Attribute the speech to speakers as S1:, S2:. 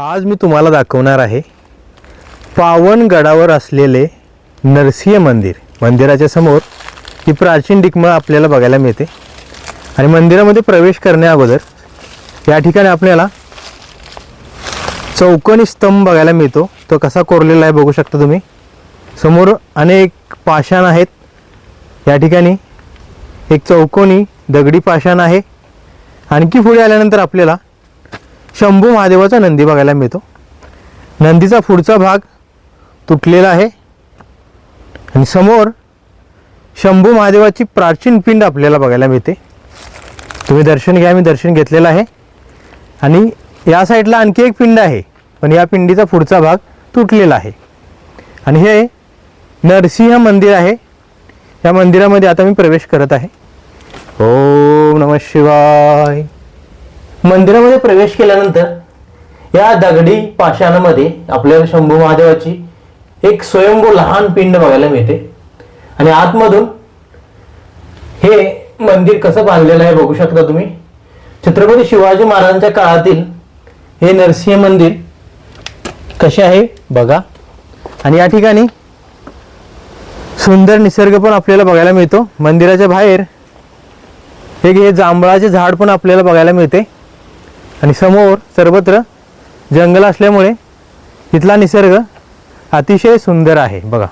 S1: आज मी तुम्हाला दाखवणार आहे पावनगडावर असलेले नरसिंह मंदिर. मंदिराच्या समोर ही प्राचीन डिकमळ आपल्याला बघायला मिळते. आणि मंदिरामध्ये प्रवेश करण्या अगोदर या ठिकाणी आपल्याला चौकोनी स्तंभ बघायला मिळतो. तो कसा कोरलेला आहे बघू शकता तुम्ही. समोर अनेक पाषाण आहेत. या ठिकाणी एक चौकोनी दगडी पाषाण आहे. आणखी पुढे आल्यानंतर आपल्याला शंभू महादेवाचा नंदी बघायला मिळतो. नंदीचा पुढचा भाग तुटलेला आहे. आणि समोर शंभू महादेवाची प्राचीन पिंड आपल्याला बघायला मिळते. तुम्ही दर्शन घ्या मी दर्शन घेतलेलं आहे. आणि या साईडला आणखी एक पिंड आहे पण या पिंडीचा पुढचा भाग तुटलेला आहे. आणि हे नरसिंह मंदिर आहे. या मंदिरामध्ये आता मी प्रवेश करत आहे. ओम नम शिवाय. मंदिरामध्ये प्रवेश केल्यानंतर या दगडी पाषाणामध्ये आपल्याला शंभू महादेवाची एक स्वयंभू लहान पिंड बघायला मिळते. आणि आतमधून हे मंदिर कसं बांधलेलं आहे बघू शकता तुम्ही. छत्रपती शिवाजी महाराजांच्या काळातील हे नरसिंह मंदिर कसे आहे बघा. आणि या ठिकाणी सुंदर निसर्ग पण आपल्याला बघायला मिळतो. मंदिराच्या बाहेर एक हे जांभळाचे झाड पण आपल्याला बघायला मिळते. आणि समोर सर्वत्र जंगल असल्यामुळे इथला निसर्ग अतिशय सुंदर आहे. बघा.